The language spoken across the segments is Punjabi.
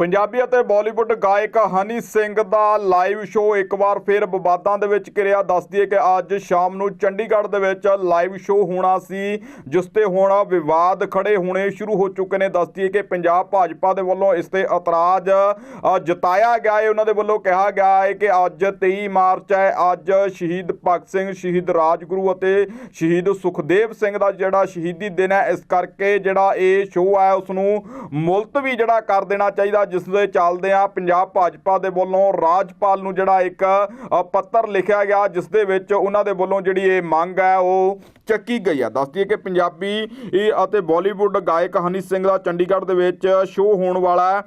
ਪੰਜਾਬੀ ਅਤੇ ਬਾਲੀਵੁੱਡ ਗਾਇਕ ਹਨੀ ਸਿੰਘ ਦਾ ਲਾਈਵ ਸ਼ੋਅ ਇੱਕ ਵਾਰ ਫਿਰ ਵਿਵਾਦਾਂ ਦੇ ਵਿੱਚ ਘਿਰਿਆ। ਦੱਸਦੀ ਦਈਏ ਕਿ ਅੱਜ ਸ਼ਾਮ ਨੂੰ ਚੰਡੀਗੜ੍ਹ ਦੇ ਵਿੱਚ ਲਾਈਵ ਸ਼ੋਅ ਹੋਣਾ ਸੀ, ਜਿਸ ਤੇ ਹੁਣ ਵਿਵਾਦ ਖੜੇ ਹੋਣੇ ਸ਼ੁਰੂ ਹੋ ਚੁੱਕੇ ਨੇ। ਦੱਸ ਦਈਏ ਕਿ ਪੰਜਾਬ ਭਾਜਪਾ ਦੇ ਵੱਲੋਂ ਇਸ ਤੇ ਇਤਰਾਜ਼ ਜਤਾਇਆ ਗਿਆ ਹੈ। ਉਹਨਾਂ ਦੇ ਵੱਲੋਂ ਕਿਹਾ ਗਿਆ ਹੈ ਕਿ ਅੱਜ 23 ਮਾਰਚ ਹੈ। ਅੱਜ ਸ਼ਹੀਦ ਭਗਤ ਸਿੰਘ, ਸ਼ਹੀਦ ਰਾਜਗੁਰੂ ਅਤੇ ਸ਼ਹੀਦ ਸੁਖਦੇਵ ਸਿੰਘ ਦਾ ਜਿਹੜਾ ਸ਼ਹੀਦੀ ਦਿਨ ਹੈ, ਇਸ ਕਰਕੇ ਜਿਹੜਾ ਇਹ ਸ਼ੋਅ ਹੈ ਉਸ ਨੂੰ ਮੁਲਤਵੀ ਜਿਹੜਾ ਕਰ ਦੇਣਾ ਚਾਹੀਦਾ। ਜਿਸ ਦੇ ਚੱਲਦੇ ਆ ਪੰਜਾਬ ਭਾਜਪਾ ਦੇ ਵੱਲੋਂ ਰਾਜਪਾਲ ਨੂੰ ਜਿਹੜਾ ਇੱਕ ਪੱਤਰ ਲਿਖਿਆ ਗਿਆ, ਜਿਸ ਦੇ ਵਿੱਚ ਉਹਨਾਂ ਦੇ ਵੱਲੋਂ ਜਿਹੜੀ ਇਹ ਮੰਗ ਹੈ, ਉਹ ਚੱਕੀ ਗਈ ਹੈ ਦੱਸਦੀ ਹੈ ਕਿ ਪੰਜਾਬੀ ਅਤੇ ਬਾਲੀਵੁੱਡ ਗਾਇਕ ਹਨੀ ਸਿੰਘ ਦਾ ਚੰਡੀਗੜ੍ਹ ਦੇ ਵਿੱਚ ਸ਼ੋਅ ਹੋਣ ਵਾਲਾ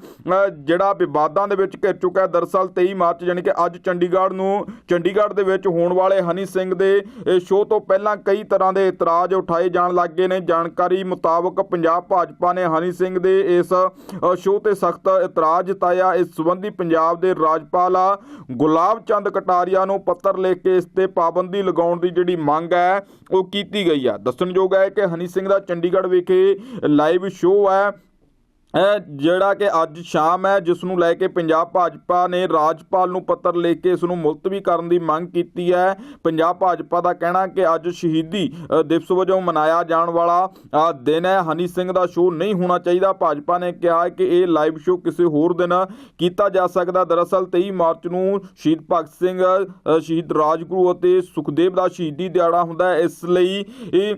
ਜਿਹੜਾ ਵਿਵਾਦਾਂ ਦੇ ਵਿੱਚ ਘਿਰ ਚੁੱਕਾ ਹੈ। ਦਰਅਸਲ 23 ਮਾਰਚ ਯਾਨੀ ਕਿ ਅੱਜ ਚੰਡੀਗੜ੍ਹ ਨੂੰ, ਚੰਡੀਗੜ੍ਹ ਦੇ ਵਿੱਚ ਹੋਣ ਵਾਲੇ ਹਨੀ ਸਿੰਘ ਦੇ ਸ਼ੋਅ ਤੋਂ ਪਹਿਲਾਂ ਕਈ ਤਰ੍ਹਾਂ ਦੇ ਇਤਰਾਜ਼ ਉਠਾਏ ਜਾਣ ਲੱਗ ਗਏ ਨੇ। ਜਾਣਕਾਰੀ ਮੁਤਾਬਕ ਪੰਜਾਬ ਭਾਜਪਾ ਨੇ ਹਨੀ ਸਿੰਘ ਦੇ ਇਸ ਸ਼ੋਅ ਤੇ ਸਖਤ ਇਤਰਾਜ਼ ਜਤਾਇਆ। ਇਸ ਸੰਬੰਧੀ ਪੰਜਾਬ ਦੇ ਰਾਜਪਾਲ ਗੁਲਾਬ ਚੰਦ ਕਟਾਰੀਆ ਨੂੰ ਪੱਤਰ ਲਿਖ ਕੇ ਇਸ ਤੇ ਪਾਬੰਦੀ ਲਗਾਉਣ ਦੀ ਜਿਹੜੀ ਮੰਗ ਹੈ, ਉਹ ਕੀਤੀ ਕੀਤੀ ਗਈ ਆ। ਦੱਸਣਯੋਗ ਹੈ ਕਿ ਹਨੀ ਸਿੰਘ ਦਾ ਚੰਡੀਗੜ੍ਹ ਵਿਖੇ ਲਾਈਵ ਸ਼ੋਅ ਹੈ। ਜਿਹੜਾ ਕਿ ਅੱਜ ਸ਼ਾਮ ਹੈ, ਜਿਸ ਨੂੰ ਲੈ ਕੇ ਪੰਜਾਬ ਭਾਜਪਾ ਨੇ ਰਾਜਪਾਲ ਨੂੰ ਪੱਤਰ ਲਿਖ ਕੇ ਇਸ ਨੂੰ ਮੁਲਤਵੀ ਕਰਨ ਦੀ ਮੰਗ ਕੀਤੀ ਹੈ। ਪੰਜਾਬ ਭਾਜਪਾ ਦਾ ਕਹਿਣਾ ਕਿ ਅੱਜ ਸ਼ਹੀਦੀ ਦਿਵਸ ਵਜੋਂ ਮਨਾਇਆ ਜਾਣ ਵਾਲਾ ਦਿਨ ਹੈ। ਹਨੀ ਸਿੰਘ ਦਾ ਸ਼ੋਅ ਨਹੀਂ ਹੋਣਾ ਚਾਹੀਦਾ। ਭਾਜਪਾ ਨੇ ਕਿਹਾ ਕਿ ਇਹ ਲਾਈਵ ਸ਼ੋਅ ਕਿਸੇ ਹੋਰ ਦਿਨ ਕੀਤਾ ਜਾ ਸਕਦਾ ਦਰਅਸਲ 23 ਮਾਰਚ ਨੂੰ ਸ਼ਹੀਦ ਭਗਤ ਸਿੰਘ ਸ਼ਹੀਦ ਰਾਜਗੁਰੂ ਅਤੇ ਸੁਖਦੇਵ ਦਾ ਸ਼ਹੀਦੀ ਦਿਹਾੜਾ ਹੁੰਦਾ ਹੈ। ਇਸ ਲਈ ਇਹ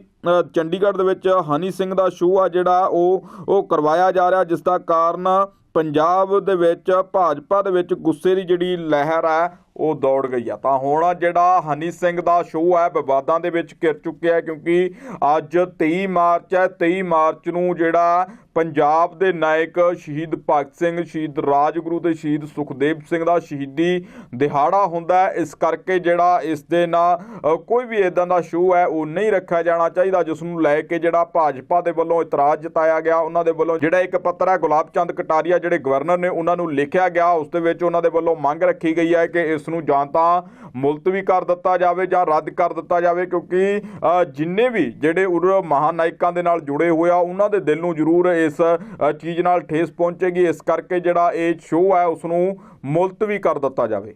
ਚੰਡੀਗੜ੍ਹ ਦੇ ਵਿੱਚ ਹਨੀ ਸਿੰਘ ਦਾ ਸ਼ੋਅ ਆ ਜਿਹੜਾ ਉਹ ਉਹ ਕਰਵਾਇਆ ਜਾ ਰਿਹਾ, ਜਿਸ ਦਾ ਕਾਰਨ ਪੰਜਾਬ ਦੇ ਵਿੱਚ ਭਾਜਪਾ ਦੇ ਵਿੱਚ ਗੁੱਸੇ ਦੀ ਜਿਹੜੀ ਲਹਿਰ ਹੈ ਉਹ ਦੌੜ ਗਈ ਆ। ਤਾਂ ਹੁਣ ਜਿਹੜਾ ਹਨੀ ਸਿੰਘ ਦਾ ਸ਼ੋਅ ਹੈ, ਵਿਵਾਦਾਂ ਦੇ ਵਿੱਚ ਘਿਰ ਚੁੱਕਿਆ ਕਿਉਂਕਿ ਅੱਜ 23 ਮਾਰਚ ਹੈ। 23 ਮਾਰਚ ਨੂੰ ਜਿਹੜਾ ਪੰਜਾਬ ਦੇ ਨਾਇਕ ਸ਼ਹੀਦ ਭਗਤ ਸਿੰਘ, ਸ਼ਹੀਦ ਰਾਜਗੁਰੂ ਤੇ ਸ਼ਹੀਦ ਸੁਖਦੇਵ ਸਿੰਘ ਦਾ ਸ਼ਹੀਦੀ ਦਿਹਾੜਾ ਹੁੰਦਾ ਹੈ। ਇਸ ਕਰਕੇ ਜਿਹੜਾ ਇਸ ਦੇ ਨਾਲ ਕੋਈ ਵੀ ਇਦਾਂ ਦਾ ਸ਼ੋਅ ਹੈ, ਉਹ ਨਹੀਂ ਰੱਖਿਆ ਜਾਣਾ ਚਾਹੀਦਾ, ਜਿਸ ਨੂੰ ਲੈ ਕੇ ਜਿਹੜਾ ਭਾਜਪਾ ਦੇ ਵੱਲੋਂ ਇਤਰਾਜ਼ ਜਤਾਇਆ ਗਿਆ। ਉਹਨਾਂ ਦੇ ਵੱਲੋਂ ਜਿਹੜਾ ਇੱਕ ਪੱਤਰ ਹੈ, ਗੁਲਾਬ ਚੰਦ ਕਟਾਰੀਆ, ਜਿਹੜੇ ਗਵਰਨਰ ਨੇ ਉਹਨਾਂ ਨੂੰ ਲਿਖਿਆ ਗਿਆ, ਉਸ ਦੇ ਵਿੱਚ ਉਹਨਾਂ ਦੇ ਵੱਲੋਂ ਮੰਗ ਰੱਖੀ ਗਈ ਹੈ ਕਿ ਇਸ ਨੂੰ ਜਾਂ ਤਾਂ ਮੁਲਤਵੀ ਕਰ ਦਿੱਤਾ ਜਾਵੇ ਜਾਂ ਰੱਦ ਕਰ ਦਿੱਤਾ ਜਾਵੇ, ਕਿਉਂਕਿ ਜਿੰਨੇ ਵੀ ਜਿਹੜੇ ਉਰ ਮਹਾਨਾਇਕਾਂ ਦੇ ਨਾਲ ਜੁੜੇ ਹੋਏ ਆ, ਉਹਨਾਂ ਦੇ ਦਿਲ ਨੂੰ ਜ਼ਰੂਰ ਇਸ ਚੀਜ਼ ਨਾਲ ਠੇਸ ਪਹੁੰਚੇਗੀ। ਇਸ ਕਰਕੇ ਜਿਹੜਾ ਇਹ ਸ਼ੋਅ ਹੈ ਉਸ ਨੂੰ ਮੁਲਤਵੀ ਕਰ ਦਿੱਤਾ ਜਾਵੇ।